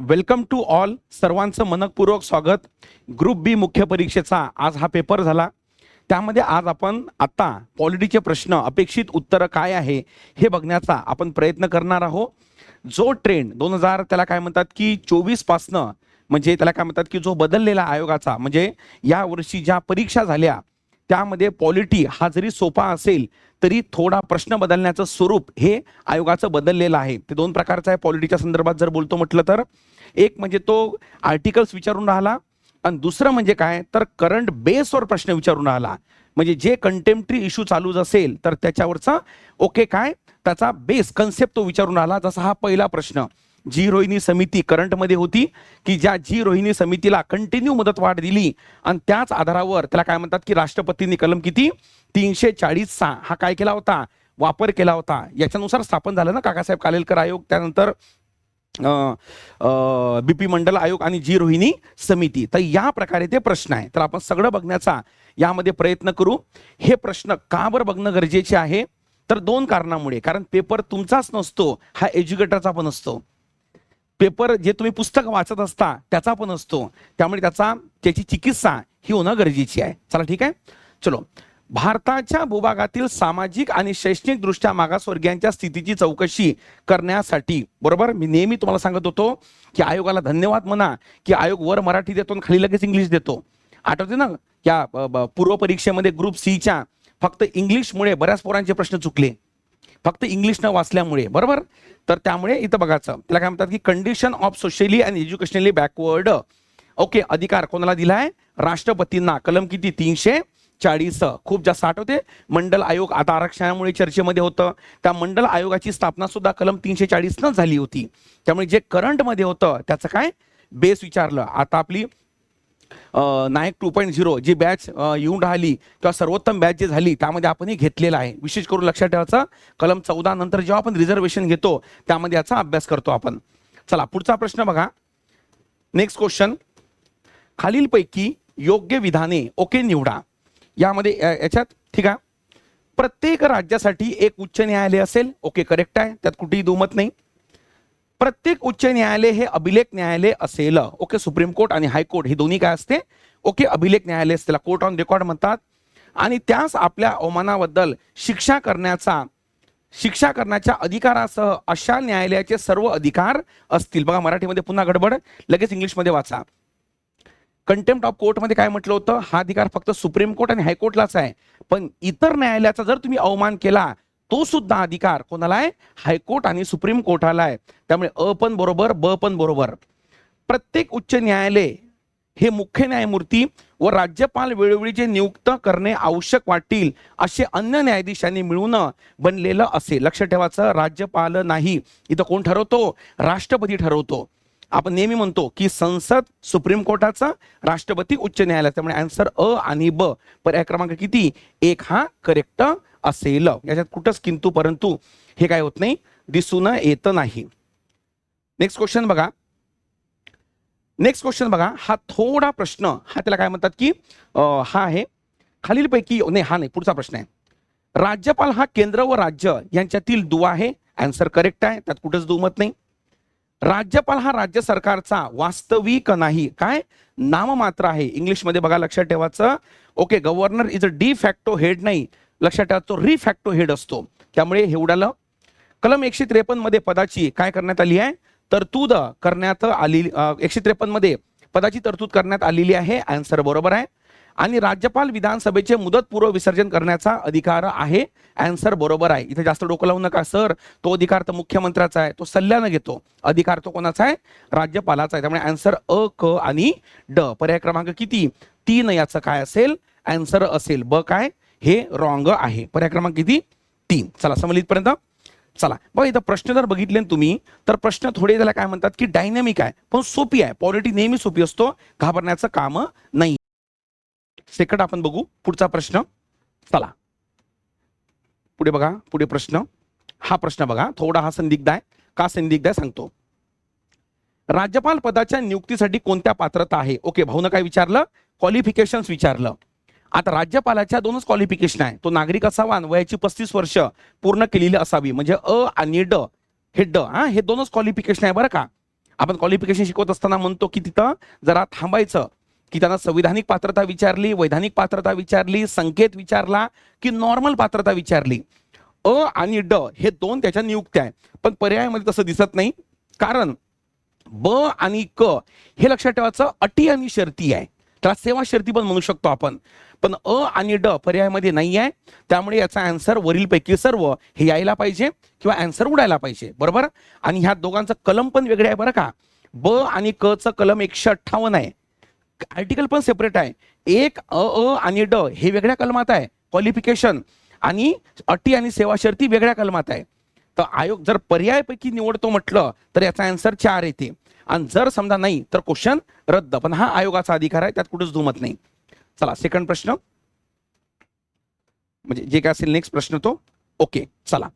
Welcome to all. सर्वांचं मनपूर्वक स्वागत. ग्रुप बी मुख्य परीक्षेचा आज हा पेपर झाला. त्यामध्ये आज आपण आता पॉलिटीचे प्रश्न अपेक्षित उत्तरं काय आहे हे बघण्याचा आपण प्रयत्न करणार आहोत. जो ट्रेंड दोन हजार त्याला काय म्हणतात की चोवीसपासनं म्हणजे त्याला काय म्हणतात की जो बदललेला आयोगाचा म्हणजे यावर्षी ज्या परीक्षा झाल्या त्यामध्ये पॉलिटी हा जरी सोपा असेल तरी थोडा प्रश्न बदलण्याचं स्वरूप हे आयोगाचं बदललेलं आहे. ते दोन प्रकारचं आहे. पॉलिटीच्या संदर्भात जर बोलतो म्हटलं तर एक म्हणजे तो आर्टिकल्स विचारून राहिला आणि दुसरं म्हणजे काय? तर करंट बेसवर प्रश्न विचारून राहिला. म्हणजे जे कंटेम्प्टरी इश्यू चालूच असेल तर त्याच्यावरचा ओके काय? त्याचा बेस कन्सेप्ट तो विचारून आला जसा हा पहिला प्रश्न जी रोहिणी समिती करंटमध्ये होती की ज्या जी रोहिणी समितीला कंटिन्यू मुदतवाढ दिली आणि त्याच आधारावर त्याला काय म्हणतात की राष्ट्रपतींनी कलम किती? तीनशे चाळीसचा हा काय केला होता? वापर केला होता. याच्यानुसार स्थापन झालं ना काकासाहेब कालेलकर आयोग. त्यानंतर बीपी मंडल आयोग आणि जी रोहिणी समिती. तर या प्रकारे ते प्रश्न आहे. तर आपण सगळं बघण्याचा यामध्ये प्रयत्न करू. हे प्रश्न का बरं बघणं गरजेचे आहे? तर दोन कारणामुळे. कारण पेपर तुमचाच नसतो हा एज्युकेटरचा पण असतो. पेपर जे तुम्ही पुस्तक वाचत असता त्याचा पण असतो. त्यामुळे त्याचा त्याची चिकित्सा ही होणं गरजेची आहे. चला ठीक आहे? चलो. भारताच्या भूभागातील सामाजिक आणि शैक्षणिक दृष्ट्या मागासवर्गीयांच्या स्थितीची चौकशी करण्यासाठी. बरोबर? मी नेहमी तुम्हाला सांगत होतो की आयोगाला धन्यवाद म्हणा की आयोग वर मराठी देतो आणि खाली लगेच इंग्लिश देतो. आठवते ना? या पूर्व परीक्षेमध्ये ग्रुप सीच्या फक्त इंग्लिशमुळे बऱ्याच पोरांचे प्रश्न चुकले. फक्त इंग्लिश न वाचल्यामुळे. बरोबर? तर त्यामुळे इथं बघायचं. त्याला काय म्हणतात की condition of socially and educationally backward okay अधिकार कोणाला दिलाय? राष्ट्रपतींना. कलम किती? तीनशे चाळीस खूप जास्त आठवते मंडल आयोग आता आरक्षणामुळे चर्चेमध्ये होतं. त्या मंडल आयोगाची स्थापना सुद्धा कलम तीनशे चाळीस झाली होती. त्यामुळे जे करंटमध्ये होतं त्याचं काय? बेस विचारलं. आता आपली नायक टू पॉईंट झिरो जी बॅच येऊन राहिली किंवा सर्वोत्तम बॅच जी झाली त्यामध्ये आपण हे घेतलेलं आहे. विशेष करून लक्षात ठेवायचं कलम चौदा नंतर जेव्हा आपण रिझर्वेशन घेतो त्यामध्ये याचा अभ्यास करतो आपण. चला पुढचा प्रश्न बघा. नेक्स्ट क्वेश्चन खालीलपैकी योग्य विधाने ओके निवडा. यामध्ये याच्यात ठीक आहे. प्रत्येक राज्यासाठी एक उच्च न्यायालय असेल ओके करेक्ट आहे. त्यात कुठेही दुमत नाही. प्रत्येक उच्च न्यायालय हे अभिलेख न्यायालय असेल ओके सुप्रीम कोर्ट आणि हायकोर्ट हे दोन्ही काय असते? ओके अभिलेख न्यायालय असते. त्याला कोर्ट ऑन रेकॉर्ड म्हणतात. आणि त्यास आपल्या अवमानाबद्दल शिक्षा करण्याचा शिक्षा करण्याच्या अधिकारासह अशा न्यायालयाचे सर्व अधिकार असतील. बघा मराठीमध्ये पुन्हा गडबड लगेच इंग्लिशमध्ये वाचा. कंटेम्प्ट ऑफ कोर्टमध्ये काय म्हटलं होतं? हा अधिकार फक्त सुप्रीम कोर्ट आणि हायकोर्टलाच आहे. पण इतर न्यायालयाचा जर तुम्ही अवमान केला तो सुद्धा अधिकार कोणाला आहे हायकोर्ट आणि सुप्रीम कोर्टाला आहे त्यामुळे अ पण बरोबर ब पण बरोबर. प्रत्येक उच्च न्यायालय हे मुख्य न्यायमूर्ती व राज्यपाल वेळोवेळी जे नियुक्त करणे आवश्यक वाटतील असे अन्य न्यायाधीशांनी मिळून बनलेलं असेल. लक्ष ठेवायचं राज्यपाल नाही. इथं कोण ठरवतो? राष्ट्रपती ठरवतो. आपण नेहमी म्हणतो की संसद सुप्रीम कोर्टाचा राष्ट्रपती उच्च न्यायालयाचा. म्हणजे आन्सर अ आणि ब. पर्याय क्रमांक किती? एक हा करेक्ट असेल. याच्यात कुठंच किंतु परंतु हे काय होत नाही? दिसून येत नाही. नेक्स्ट क्वेश्चन बघा. नेक्स्ट क्वेश्चन बघा. हा थोडा प्रश्न हा त्याला काय म्हणतात की हा आहे. खालीलपैकी नाही हा नाही पुढचा प्रश्न आहे. राज्यपाल हा केंद्र व राज्य यांच्यातील दुवा आहे. आन्सर करेक्ट आहे. त्यात कुठंच दुमत नाही. राज्यपाल हा राज्य सरकारचा वास्तविक नाही. काय? नाममात्र आहे. इंग्लिशमध्ये बघा लक्षात ठेवायचं. Okay governor is a de facto head नाही. लक्षात ठेवा तो रिफॅक्टो हेड असतो. त्यामुळे हे उडालं. कलम एकशे त्रेपन्नमध्ये पदाची काय करण्यात आली आहे? तरतूद करण्यात आलेली एकशे त्रेपन्नमध्ये पदाची तरतूद करण्यात आलेली आहे. आन्सर बरोबर आहे. आणि राज्यपाल विधानसभेचे मुदतपूर्व विसर्जन करण्याचा अधिकार आहे. अँसर बरोबर आहे. इथे जास्त डोकं लावू नका सर तो अधिकार तर मुख्यमंत्र्याचा आहे. तो सल्ल्यानं घेतो. अधिकार तो कोणाचा आहे? राज्यपालाचा आहे. त्यामुळे आन्सर अ क आणि ड. पर्याय क्रमांक किती? तीन याचं काय असेल? अँसर असेल ब काय? हे रॉंग आहे. पर्याय क्रमांक किती? तीन. चला समजली चला. बघा इथं प्रश्न जर बघितले तुम्ही तर प्रश्न थोडे त्याला काय म्हणतात की डायनॅमिक आहे पण सोपी आहे. पॉलिटी नेहमी सोपी असतो. घाबरण्याचं काम नाही. सेकंड आपण बघू. पुढचा प्रश्न. चला. पुढे बघा. पुढे प्रश्न. हा प्रश्न बघा. थोडा हा संदिग्ध आहे. का संदिग्ध आहे? सांगतो. राज्यपाल पदाच्या नियुक्तीसाठी कोणत्या पात्रता आहे? ओके भाऊनं काय विचारलं? क्वालिफिकेशन विचारलं. आता राज्यपालाच्या दोनच क्वालिफिकेशन आहे. तो नागरिक असावा आणि वयाची पस्तीस वर्ष पूर्ण केलेली असावी. म्हणजे अ आणि ड. हे ड हा? हे दोनच क्वालिफिकेशन आहे बरं का? आपण क्वालिफिकेशन शिकवत असताना म्हणतो की तिथं जरा थांबायचं. की त्यांना संविधानिक पात्रता विचारली वैधानिक पात्रता विचारली संकेत विचारला की नॉर्मल पात्रता विचारली. अ आणि ड हे दोन त्याच्या नियुक्त्या आहे पण पर्यायामध्ये तसं दिसत नाही. कारण ब आणि क हे लक्षात ठेवायचं अटी आणि शर्ती आहे. त्याला सेवा शर्ती पण म्हणू शकतो आपण. पण अ आणि ड पर्यायामध्ये नाही आहे. त्यामुळे याचा आन्सर वरीलपैकी सर्व हे यायला पाहिजे किंवा अँसर उडायला पाहिजे. बरोबर? आणि ह्या दोघांचं कलम पण वेगळे आहे बरं का. ब आणि क चं कलम एकशे अठ्ठावन्न आहे. आर्टिकल पण सेपरेट आहे. एक अ अ आणि ड हे वेगळ्या कलमात आहे. क्वालिफिकेशन आणि अटी आणि सेवा शर्ती वेगळ्या कलमात आहे. तर आयोग जर पर्यायपैकी निवडतो म्हटलं तर याचा आन्सर चार येते. आणि जर समजा नाही तर क्वेश्चन रद्द. पण हा आयोगाचा अधिकार आहे त्यात कुठेच दुमत नाही. चला सेकंड प्रश्न. म्हणजे जे काय असेल नेक्स्ट प्रश्न तो. ओके चला.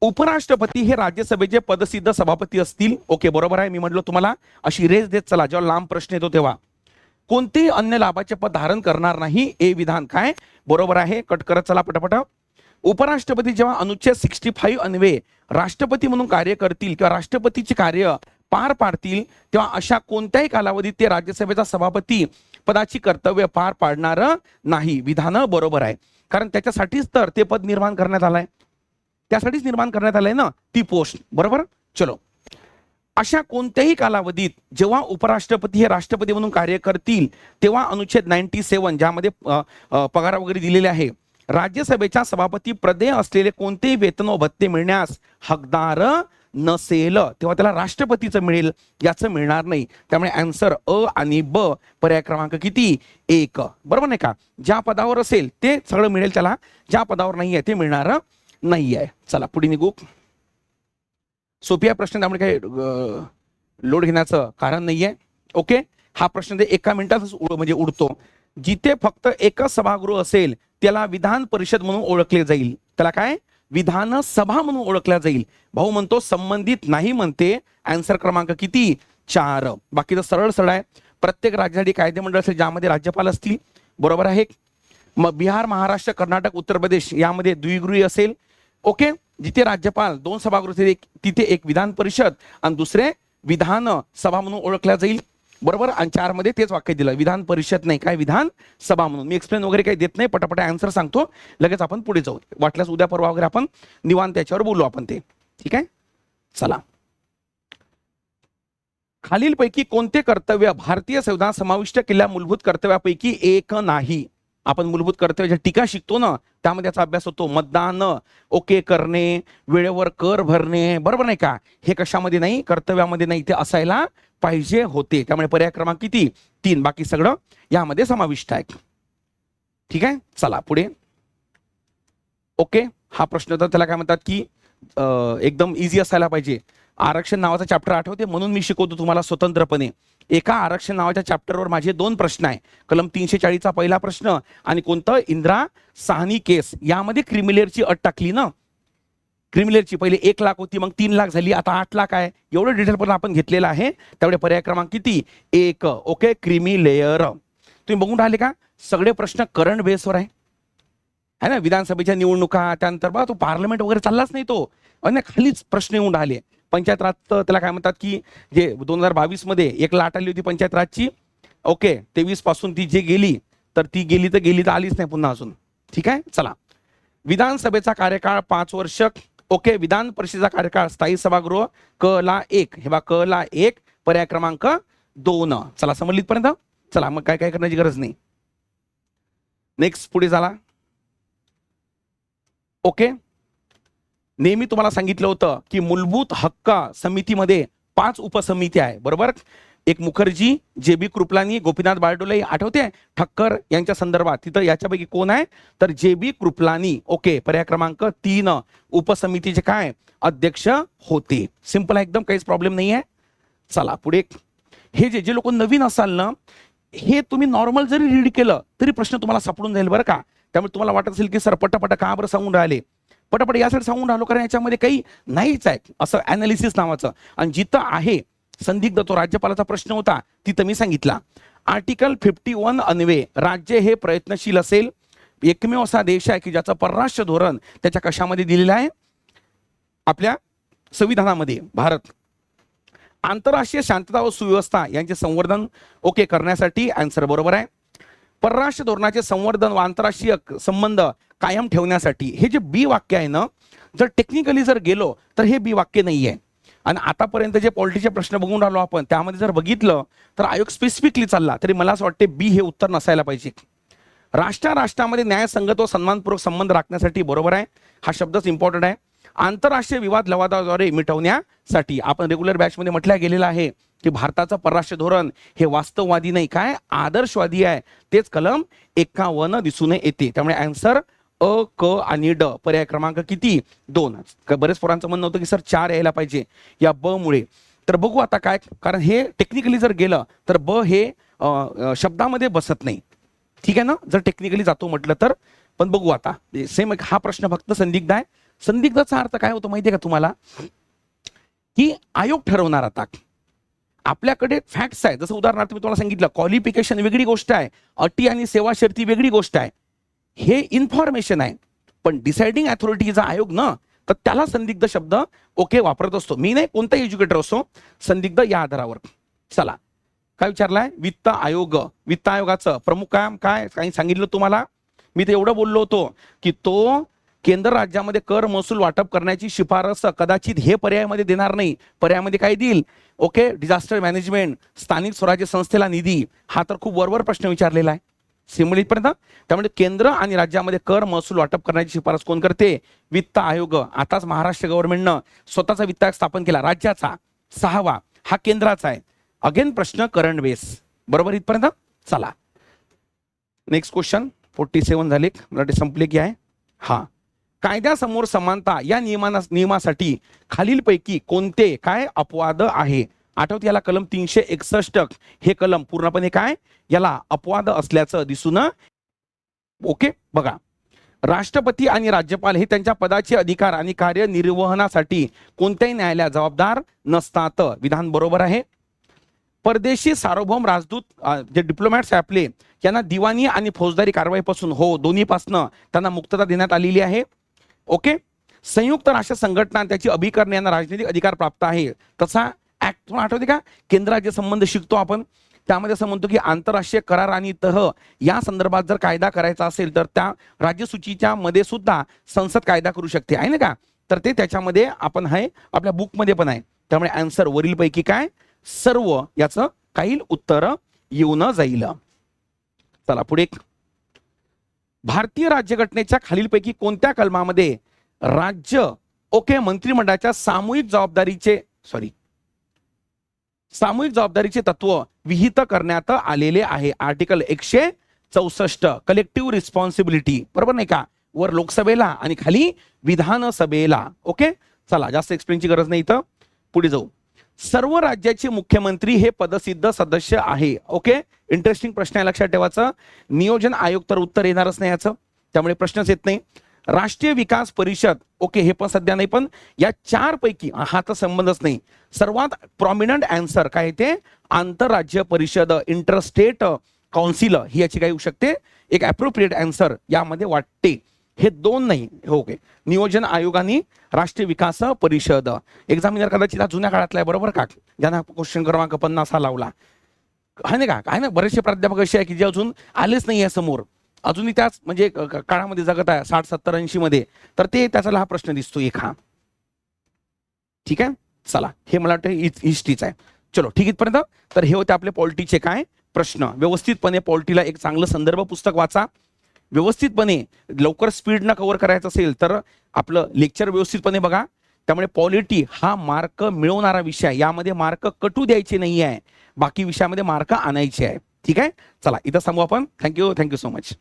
उपराष्ट्रपती हे राज्यसभेचे पदसिद्ध सभापती असतील. ओके बरोबर आहे. मी म्हटलं तुम्हाला अशी रेस देत चला. जेव्हा लांब प्रश्न येतो तेव्हा. कोणतेही अन्य लाभाचे पद धारण करणार नाही हे विधान काय? बरोबर आहे. कट करत चला पटापट. उपराष्ट्रपती जेव्हा अनुच्छेद सिक्स्टी फाईव्ह अन्वे राष्ट्रपती म्हणून कार्य करतील किंवा राष्ट्रपतीचे कार्य पार पाडतील तेव्हा अशा कोणत्याही कालावधीत ते राज्यसभेचा सभापती पदाची कर्तव्य पार पाडणार नाही. विधान बरोबर आहे. कारण त्याच्यासाठीच तर ते पद निर्माण करण्यात आलंय. त्यासाठीच निर्माण करण्यात आलंय ना ती पोस्ट. बरोबर? चलो. अशा कोणत्याही कालावधीत जेव्हा उपराष्ट्रपती हे राष्ट्रपती म्हणून कार्य करतील तेव्हा अनुच्छेद नाईन्टी सेवन ज्यामध्ये पगार वगैरे दिलेले आहे राज्यसभेच्या सभापती प्रदेय असलेले कोणतेही वेतन व भत्ते मिळण्यास हकदार नसेल. तेव्हा त्याला राष्ट्रपतीचं मिळेल याचं मिळणार नाही. त्यामुळे अँसर अ आणि ब पर्याय क्रमांक किती? एक. बरोबर नाही का? ज्या पदावर असेल ते सगळं मिळेल त्याला. ज्या पदावर नाही आहे ते मिळणार नाही आहे चला पुढे निघू. सोपी प्रश्न त्यामुळे काही लोड घेण्याचं कारण नाहीये. ओके? हा प्रश्न ते एका मिनिटातच उड- म्हणजे उडतो. जिथे फक्त एकच सभागृह असेल त्याला विधान परिषद म्हणून ओळखले जाईल. त्याला काय? विधान सभा म्हणून ओळखल्या जाईल. भाऊ म्हणतो संबंधित नाही म्हणते. आन्सर क्रमांक किती? चार. बाकीचं सरळ सरळ आहे. प्रत्येक राज्यासाठी कायदेमंडळ असेल ज्यामध्ये राज्यपाल असतील. बरोबर आहे? मग बिहार महाराष्ट्र कर्नाटक उत्तर प्रदेश यामध्ये द्विगृही असेल. ओके? जिथे राज्यपाल दोन सभागृह एक- तिथे एक विधान परिषद आणि दुसरे विधान सभा म्हणून ओळखल्या जाईल. बरोबर? आणि चारमध्ये तेच वाक्य दिलं. विधान परिषद नाही. काय विधान सभा म्हणून. मी एक्सप्लेन वगैरे काही देत नाही पटापट आन्सर सांगतो. लगेच आपण पुढे जाऊ. वाटल्यास उद्या परवा वगैरे आपण निवांत त्याच्यावर बोलू आपण ते. ठीक आहे? चला. खालीलपैकी कोणते कर्तव्य भारतीय संविधान समाविष्ट केलेल्या मूलभूत कर्तव्यापैकी एक नाही? आपण मूलभूत कर्तव्याच्या टीका शिकतो ना त्यामध्ये याचा अभ्यास होतो. मतदान ओके करणे वेळेवर कर भरणे बरोबर नाही का? हे कशामध्ये नाही कर्तव्यामध्ये नाही ते असायला पाहिजे होते. त्यामुळे पर्याय क्रमांक किती? तीन. बाकी सगळं यामध्ये समाविष्ट आहे. ठीक आहे? चला पुढे. ओके हा प्रश्न तर त्याला काय म्हणतात की एकदम इझी असायला पाहिजे. आरक्षण नावाचा चॅप्टर आठवते? म्हणून मी शिकवतो तुम्हाला स्वतंत्रपणे. एका आरक्षण नावाच्या चॅप्टरवर माझे दोन प्रश्न आहे. कलम तीनशे चाळीसचा पहिला प्रश्न आणि कोणतं? इंदिरा साहनी केस. यामध्ये क्रिमिलेअरची अट टाकली ना? क्रिमिलेअरची पहिले एक लाख होती मग तीन लाख झाली. आता आठ लाख आहे. एवढं डिटेल पण आपण घेतलेलं आहे. त्यामुळे पर्याय क्रमांक किती? एक. ओके क्रिमी लेअर तुम्ही बघून राहिले का? सगळे प्रश्न करंट बेसवर आहे. है ना विधानसभेच्या निवडणुका त्यानंतर बघा तो पार्लमेंट वगैरे चाललाच नाही तो. आणि खालीच प्रश्न येऊन राहिले. पंचायत राज तर त्याला काय म्हणतात की जे दोन हजार बावीसमध्ये एक लाट आली होती पंचायत राजची. ओके तेवीसपासून ती जे गेली तर ती गेली तर गेली तर आलीच नाही पुन्हा अजून. ठीक आहे? चला. विधानसभेचा कार्यकाळ पाच वर्ष. ओके विधान परिषदेचा कार्यकाळ स्थायी सभागृह क ला एक. हे बा क ला एक पर्याय क्रमांक दोन. चला समजलीत पर्यंत चला मग काय काय करण्याची गरज नाही. नेक्स्ट पुढे झाला. ओके? नेहमी तुम्हाला सांगितलं होतं की मूलभूत हक्क समितीमध्ये पाच उपसमिती आहे बरोबर? एक मुखर्जी जे बी कृपलानी गोपीनाथ बारडोले आठवते? ठक्कर यांच्या संदर्भात. तिथं याच्यापैकी कोण आहे? तर जे बी कृपलानी ओके पर्याय क्रमांक तीन उपसमितीचे काय? अध्यक्ष होते. सिंपल आहे एकदम काहीच प्रॉब्लेम नाही आहे चला पुढे हे जे जे लोक नवीन असाल ना हे तुम्ही नॉर्मल जरी रीड केलं तरी प्रश्न तुम्हाला सापडून जाईल बरं का. त्यामुळे तुम्हाला वाटत असेल की सर पटापट का बरं सांगून राहिले? पटापट यासाठी सांगून राहिलो कारण याच्यामध्ये काही नाहीच आहे. असं अनालिसिस नावाचं. आणि जिथं आहे संदिग्ध तो राज्यपालाचा प्रश्न होता तिथं मी सांगितला. आर्टिकल फिफ्टी वन अन्वे राज्य हे प्रयत्नशील असेल. एकमेव असा देश आहे की ज्याचं परराष्ट्र धोरण त्याच्या कशामध्ये दिलेलं आहे? आपल्या संविधानामध्ये भारत. आंतरराष्ट्रीय शांतता व सुव्यवस्था यांचे संवर्धन ओके करण्यासाठी आन्सर बरोबर आहे. परराष्ट्र धोरणाचे संवर्धन व आंतरराष्ट्रीय संबंध कायम ठेवण्यासाठी हे जे बी वाक्य आहे ना जर टेक्निकली जर गेलो तर हे बी वाक्य नाही आहे आणि आतापर्यंत जे पॉलिटीचे प्रश्न बघून राहिलो आपण त्यामध्ये जर बघितलं तर आयोग स्पेसिफिकली चालला तरी मला असं वाटते बी हे उत्तर नसायला पाहिजे. राष्ट्र राष्ट्रामध्ये न्यायसंगत व सन्मानपूर्वक संबंध राखण्यासाठी बरोबर आहे हा शब्दच इम्पॉर्टंट आहे. आंतरराष्ट्रीय विवाद लवादाद्वारे मिटवण्यासाठी आपण रेग्युलर बॅचमध्ये म्हटल्या गेलेला आहे की भारताचं परराष्ट्र धोरण हे वास्तववादी नाही. काय? आदर्शवादी आहे. तेच कलम एकावन्न दिसून येते. त्यामुळे आन्सर अ क आणि ड. पर्याय क्रमांक किती? दोन बरेच पोरांचं म्हणणं होतं की सर चार यायला पाहिजे. या ब मुळे. तर बघू आता काय कारण हे टेक्निकली जर गेलं तर ब हे शब्दामध्ये बसत नाही. ठीक आहे ना? जर टेक्निकली जातो म्हटलं तर. पण बघू आता. सेम हा प्रश्न फक्त संदिग्ध आहे. संदिग्धाचा अर्थ काय होतो माहितीये का तुम्हाला? की आयोग ठरवणार आता. आपल्याकडे फॅक्ट्स आहे जसं उदाहरणार्थ मी तुम्हाला सांगितलं क्वालिफिकेशन वेगळी गोष्ट आहे. अटी आणि सेवा शर्ती वेगळी गोष्ट आहे. हे इन्फॉर्मेशन आहे. पण डिसाइडिंग अथॉरिटीचा आयोग ना तर त्याला संदिग्ध शब्द ओके वापरत असतो. मी नाही कोणता एज्युकेटर असो संदिग्ध या आधारावर. चला. काय विचारलाय? वित्त आयोग. वित्त आयोगाचं प्रमुख काम काय? काही सांगितलं तुम्हाला? मी ते एवढं बोललो होतो की तो केंद्र राज्यामध्ये कर महसूल वाटप करण्याची शिफारस कदाचित हे पर्यायामध्ये देणार नाही. पर्यायामध्ये काय देईल? ओके डिझास्टर मॅनेजमेंट स्थानिक स्वराज्य संस्थेला निधी. हा तर खूप वरवर प्रश्न विचारलेला आहे. सिमलीपर्यंत त्यामुळे केंद्र आणि राज्यामध्ये कर महसूल वाटप करण्याची शिफारस कोण करते? वित्त आयोग. आताच महाराष्ट्र गव्हर्नमेंटनं स्वतःचा वित्त आयोग स्थापन केला. राज्याचा सहावा हा केंद्राचा आहे. अगेन प्रश्न करंट बेस बरोबर इथपर्यंत? चला. नेक्स्ट क्वेश्चन फोर्टी सेवन झाले. मराठी संपले की आहे? हा. कायद्यासमोर समानता या नियमाना नियमासाठी खालीलपैकी कोणते काय अपवाद आहे? आठवत याला कलम तीनशे एकसष्ट हे कलम पूर्णपणे काय? याला अपवाद असल्याचं दिसून ओके बघा. राष्ट्रपती आणि राज्यपाल हे त्यांच्या पदाचे अधिकार आणि कार्य निर्वहनासाठी कोणत्याही न्यायालयात जबाबदार नसतात. विधान बरोबर आहे. परदेशी सार्वभौम राजदूत जे डिप्लोमॅट्स आपले यांना दिवाणी आणि फौजदारी कारवाईपासून हो दोन्हीपासनं त्यांना मुक्तता देण्यात आलेली आहे. ओके? संयुक्त राष्ट्र संघटना आणि त्याची अभिकरण यांना राजनैतिक अधिकार प्राप्त आहे. तसा ऍक्ट तुम्हाला आठवते का? केंद्र राज्य संबंध शिकतो आपण त्यामध्ये असं म्हणतो की आंतरराष्ट्रीय करार आणि तह या संदर्भात जर कायदा करायचा असेल तर त्या राज्यसूचीच्या मध्ये सुद्धा संसद कायदा करू शकते. आहे ना का? तर ते त्याच्यामध्ये आपण आहे आपल्या बुकमध्ये पण आहे. त्यामुळे आन्सर वरीलपैकी काय? सर्व याचं काही उत्तर येऊन जाईल. चला पुढे एक. भारतीय राज्यघटनेच्या खालीलपैकी कोणत्या कलमामध्ये राज्य ओके मंत्रिमंडळाच्या सामूहिक जबाबदारीचे सॉरी सामूहिक जबाबदारीचे तत्व विहित करण्यात आलेले आहे. आर्टिकल एकशे चौसष्ट कलेक्टिव्ह रिस्पॉन्सिबिलिटी बरोबर नाही का? वर लोकसभेला आणि खाली विधानसभेला ओके? चला जास्त एक्सप्लेनची गरज नाही इथं. पुढे जाऊ. सर्व राज्याचे मुख्यमंत्री हे पदसिद्ध सदस्य आहे. ओके इंटरेस्टिंग प्रश्न आहे लक्षात ठेवायचं. नियोजन आयोग तर उत्तर येणारच नाही याचं. त्यामुळे प्रश्नच येत नाही. राष्ट्रीय विकास परिषद ओके हे पण सध्या नाही पण या चार पैकी हा तर संबंधच नाही. सर्वात प्रॉमिनंट अँसर काय ते? आंतरराज्य परिषद इंटरस्टेट काउन्सिल ही याची काय येऊ शकते. एक अप्रोप्रिएट अँसर यामध्ये वाटते. हे दोन नाही हो ओके. नियोजन आयोगाने राष्ट्रीय विकास परिषद. एक्झामिनर कदाचित हा जुन्या काळातला आहे बरोबर का? ज्यांना क्वेश्चन क्रमांक पन्नास हा लावला. आहे ना का? काय ना? बरेचसे प्राध्यापक असे आहे की जे अजून आलेच नाही आहे समोर. अजूनही त्याच म्हणजे काळामध्ये जगत आहे साठ सत्तर ऐंशी मध्ये. तर ते त्याचा हा प्रश्न दिसतो एक हा. ठीक आहे? चला. हे मला वाटतं हिस्ट्रीच आहे. चलो ठीक इथपर्यंत. तर हे होते आपले पॉलिटीचे काय प्रश्न. व्यवस्थितपणे पॉलिटीला एक चांगलं संदर्भ पुस्तक वाचा. व्यवस्थितपणे लवकर स्पीडनं कव्हर करायचं असेल तर आपलं लेक्चर व्यवस्थितपणे बघा. त्यामुळे पॉलिटी हा मार्क मिळवणारा विषय यामध्ये मार्क कटू द्यायचे नाही आहे बाकी विषयामध्ये मार्क आणायचे आहे. ठीक आहे? चला इथं सांगू आपण. Thank you thank you so much